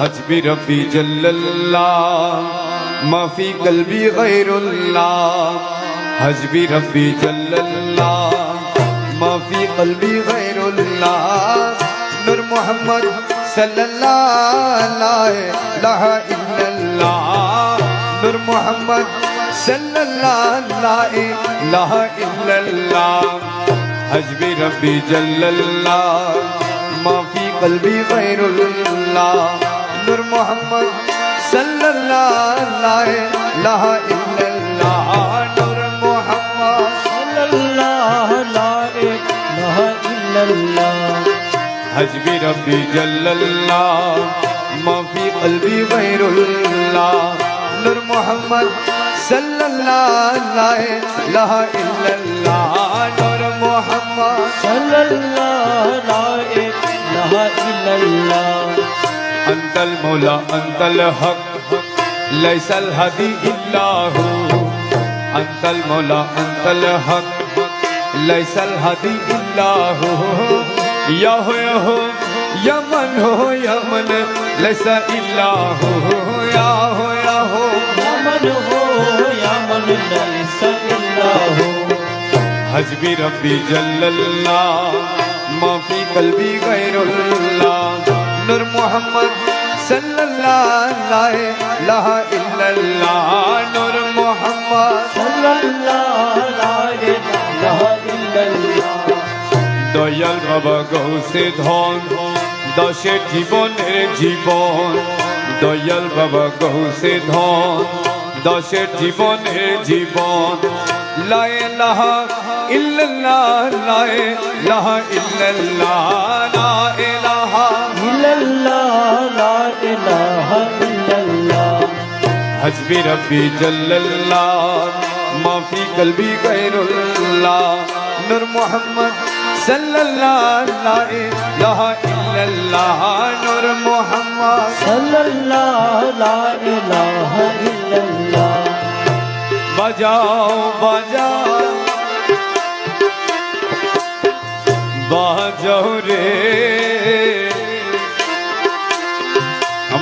حسبي ربي جل الله ما في قلبي غير الله حسبي ربي جل الله ما في قلبي غير الله نور محمد صلى الله لا اله الا الله نور محمد صلى الله لا اله الا الله حسبي ربي جل الله ما في قلبي غير الله নূর মোহাম্মদ সাল্লাল্লাহ লা ইল্লাল্লাহ নূর মোহাম্মদ সাল্লাল্লাহ লা ইলাহা ইল্লাল্লাহ হাজবি রব্বি জাল্লাল্লাহ মাফি কলবি গায়রুল্লাহ। নূর মোহাম্মদ সাল্লাল্লাহ লা ইলাহা ইল্লাল্লাহ নূর মোহাম্মদ। সাল্লাল্লাহ লা ইলাহা ইল্লাল্লাহ। اله الا الله نور محمد صلى الله لا إله إلا الله أنت المولى أنت الحق. ليس الهدي إلا هو. أنت المولى أنت الحق. ليس الهدي إلا هو. يا هو يا هو يا من هو يا من ليس إلا هو. يا هو يا هو. يا من هو يا من ليس إلا هو. حسبي ربي جل الله ما في قلبي غير الله. মোহাম্মদ সাল্লাল্লাহ লাহ ইল্লাল্লাহ নূর মোহাম্মদ দয়াল বাবা গৌসে ধন, দশের জীবনের জীবন। দয়াল বাবা গৌসে ধন, দশের জীবনের জীবন। লায় লাহা ইল্লাল্লাহ লায় লাহা ইল্লাল্লাহ লায় হসবি রব্বি জল্লাল্লাহ মাফি কলবি গায়রুল্লাহ নূর মোহাম্মদ সাল্লাল্লাহ লা ইলাহা ইল্লাল্লাহ নূর মোহাম্মদ সাল্লাল্লাহ লা ইলাহা ইল্লাল্লাহ বাজাও বাজাও বাজাও রে.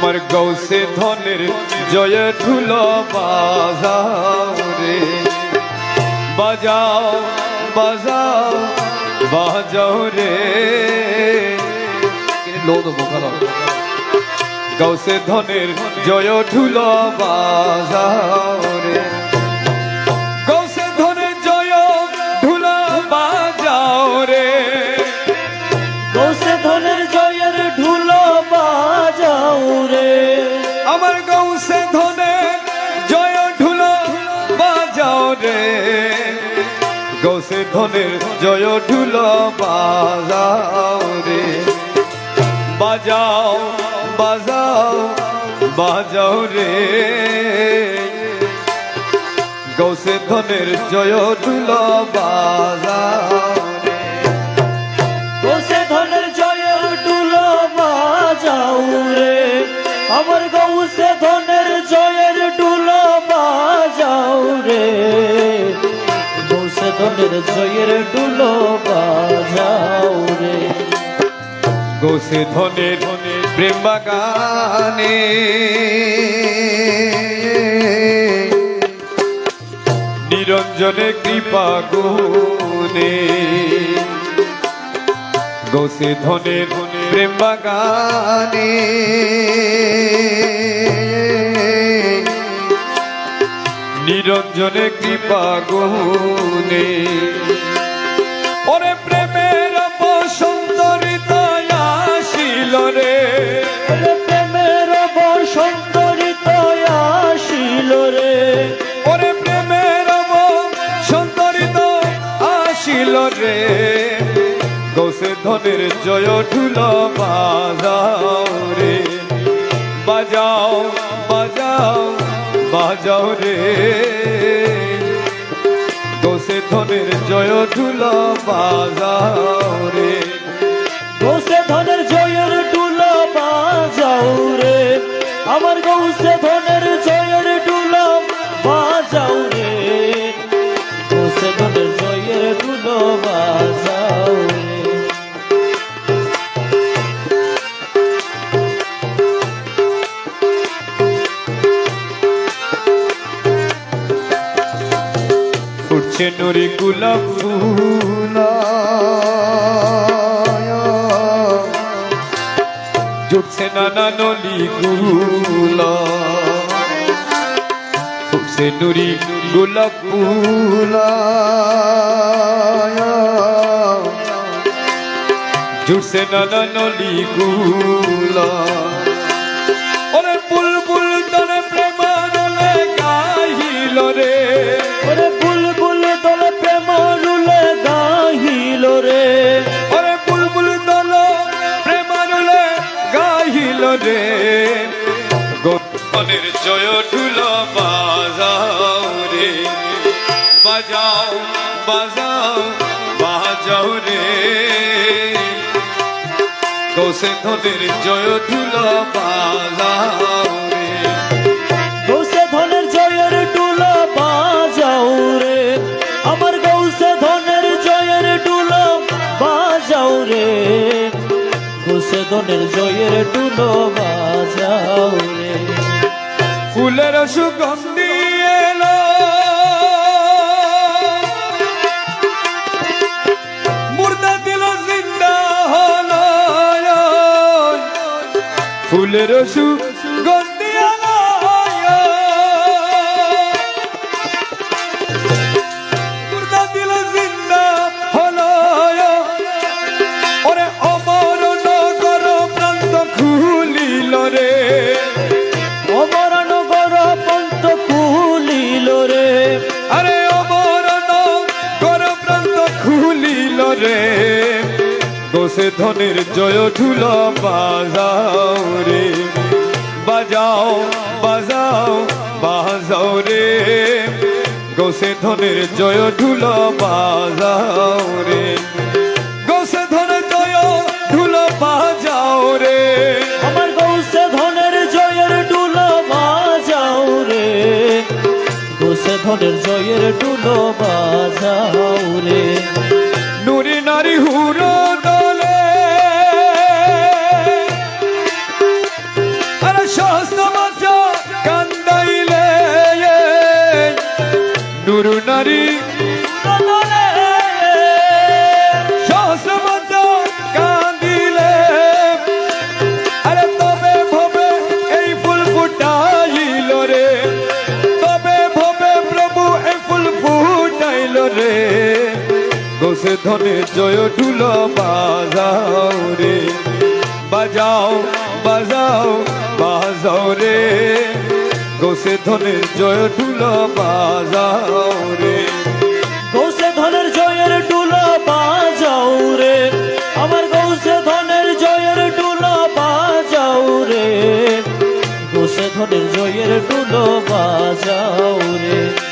আমার গৌসে ধনের জয় ঠুল বাজাও রে। বাজাও বাজাও বাজাও রে। গৌসে ধনের জয় ঢুল বাজাও রে। ধনের জয় ঢুল বাজাও রে। বাজাও বাজাও বাজাও রে। গৌসে ধনের জয় ঢুল বাজাও রে। গৌসে ধনের জয়ের ঢুলো বাজাও রে। আমার গৌসে ধনের জয়ের ঢুলো বাজাও রে। ধনের জয়ের ঢুলো বাজাও রে। গোসে ধনের প্রেম বাগানে। নিরঞ্জনে কৃপা গুনে গোসে ধনের প্রেম বাগানে। নিরঞ্জনে কৃপা গুনে ওরে প্রেমের বসন্ত হৃদয় আসিল রে। প্রেমের বসন্ত ঋতয় আসিল রে। ওরে প্রেমের বসন্ত হৃদয় আসিল রে। গৌসে ধনের জয় ঢুল বাজাও রে। বাজাও বাজাও। বাজাও রে। গৌসে ধনের জয় ঢুল বাজাও রে। গৌসে ধনের জয়ের ডুলো বাজাও রে। আমার গৌসে ধনের জয়ের ডুলো বাজাও রে। গৌসে ধনের জয়ের ডুলো বাজাও ফুটছে নুরি ফুল জুটছে নানা নলি গুলা। ফুটছে নুরি গোলাপ ফুল জুটছে নানা নলি গুলা। ঢুল বাজাও রে। বাজাও বাজাও বাজাও রে। কৌশে ধনের জয় ঢুল বাজাও রে। গৌসে ধনের জয়ের ডুলা বাজাও রে। আমার গৌসে ধনের জয়ের ডুলা বাজাও রে। গৌসে ধনের জয়ের ডুলো বাজাও রে। ফুলের সুগন্ধি এলো। মুর্দা দিল জিন্দা হলো। ফুলের সুগন্ধি গোসে ধনের জয় ঢুল বাজাও রে। বাজাও বাজাও বাজাও রে। গোসে ধনের জয় ঢুল বাজাও রে। গোসে ধনের জয় ঢুল বাজাও রে। আমার গৌসে ধনের জয়ের ডুলো বাজাও রে। গৌসে ধনের জয়ের ডুলো বাজাও রে। নুরি নারী হুরো গোসে ধনে জয় ঢুল বাজাও রে। বাজাও বাজাও বাজাও রে। গোসে ধনে জয় ঢুল বাজাও রে। গৌসে ধনের জয়ের ডুলো বাজাও রে। আমার গৌসে ধনের জয়ের ডুলো বাজাও রে। গৌসে ধনের জয়ের ডুলো বাজাও রে।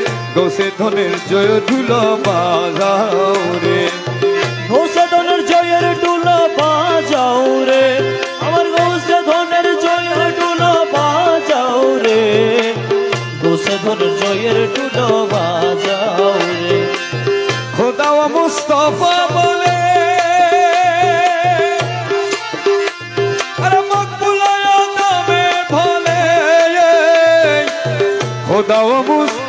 গোসে ধনের জয় ঢুল বাজাও রে। গৌসে ধনের জয়ের ডুলো বাজাও রে। আমার গৌসে ধনের জয়ের ডুলো বাজাও রে। গৌসে ধনের জয়ের ডুলো বাজাও রে। খোদা ও মুস্তফা বলে খোদা মুস্তফা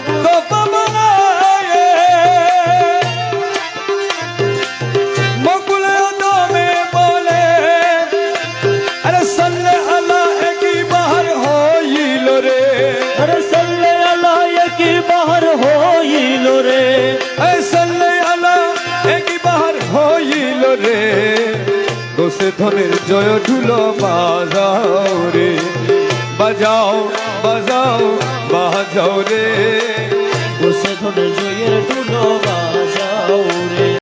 গোসে ধনের জয় ঢুল বাজাও রে বাজাও বাজাও বাজাও রে ধনের জয়ের ডুলো বাজাও